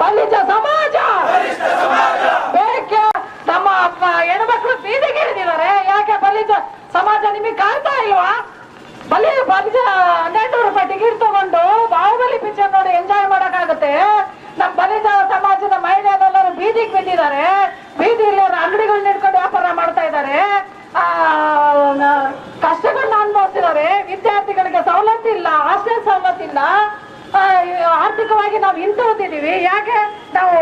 ಬಲಿಜ ಸಮಾಜ! ಬೇಕೆ ನಮ್ಮ ಅಪ್ಪ ಹೆಣ್ಮಕ್ಳು ಬೀದಿಗೆ ಇಳಿದಿದ್ದಾರೆ. ಯಾಕೆ ಬಲಿಜ ಸಮಾಜ ನಿಮಗೆ ಕಾಣ್ತಾ ಇಲ್ವಾ? ಬಲಿ ಬಲಿಜ ಹನ್ನೆರಡು ರೂಪಾಯಿ ಟಿಕೆಟ್ ತಗೊಂಡು ಬಾಹುಬಲಿ ಪಿಕ್ಚರ್ ನೋಡಿ ಎಂಜಾಯ್ ಮಾಡಕ್ಕಾಗುತ್ತೆ. ನಮ್ಮ ಬಲಿಜ ಸಮಾಜದ ಮಹಿಳೆಯರೆಲ್ಲರೂ ಬೀದಿಗೆ ಬಿದ್ದಿದ್ದಾರೆ. ಬೀದಿಯಲ್ಲಿ ಅಂಗಡಿಗಳನ್ನ ಇಟ್ಕೊಂಡು ವ್ಯಾಪಾರ ಮಾಡ್ತಾ ಇದ್ದಾರೆ. ಆ, ಕಷ್ಟಗಳನ್ನ ಅನುಭವಿಸ್ತಿದ್ದಾರೆ ವಿದ್ಯಾರ್ಥಿಗಳಿಗೆ ಸವಲತ್ತು ಇಲ್ಲ ಹಾಸ್ಟೆಲ್ ಸವಲತ್ತು ಇಲ್ಲ. ಆ, ಆರ್ಥಿಕವಾಗಿ ನಾವು ಹಿಂದುಳಿದಿದ್ದೀವಿ. ಯಾಕೆ? ನಾವು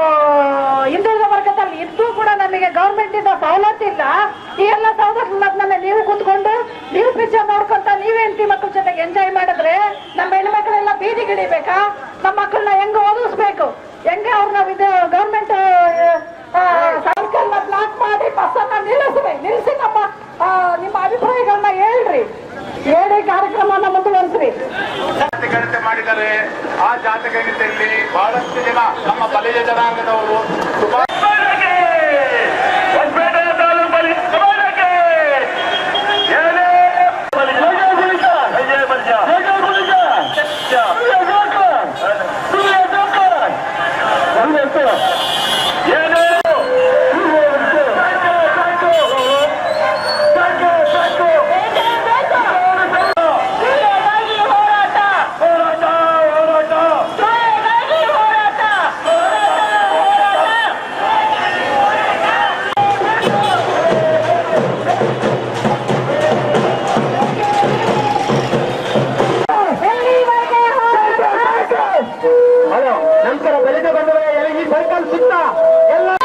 ಹಿಂದುಳಿದ ವರ್ಗದಲ್ಲಿ ಇದ್ದು ಕೂಡ ನಮಗೆ ಗೌರ್ಮೆಂಟ್ ಇಂದ ಸವಲತ್ತು ಇಲ್ಲ. ಈ ಎಲ್ಲ ಸವಲತ್ತನ್ನ ನೀವು ಕೂತ್ಕೊಂಡು, ನೀವು ಪಿಚ್ಚರ್ ನೋಡ್ಕೊಂತ ನೀವೇ ಹೆಂಡತಿ ಮಕ್ಕಳ ಜೊತೆಗೆ ಎಂಜಾಯ್ ಮಾಡಿದ್ರೆ ನಮ್ಮ ಹೆಣ್ಮಕ್ಳೆಲ್ಲ ಬೀದಿಗಿಳಿಬೇಕಾ ನಮ್ಮ ಮಕ್ಕಳನ್ನ ಹೆಂಗ ಓದಿಸ್ಬೇಕು. ಹೆಂಗೆ ಅವ್ರನ್ನ ಇದು ಗೌರ್ಮೆಂಟ್ ಸರ್ಕಲ್ನ ಬ್ಲಾಕ್ ಮಾಡಿ ಬಸ್ಸನ್ನ ನಿಲ್ಲಿಸ್ಬೇಕು. ನಿಲ್ಲಿಸಿ ನಮ್ಮ ನಿಮ್ಮ ಅಭಿಪ್ರಾಯಗಳನ್ನ ಮಾಡಿದರೆ ಆ ಜಾತಿಗಣತೆಯಲ್ಲಿ ಬಹಳಷ್ಟು ಜನ ನಮ್ಮ ಬಲಿಯ ಜನಾಂಗದವರು சித்தா எல்லா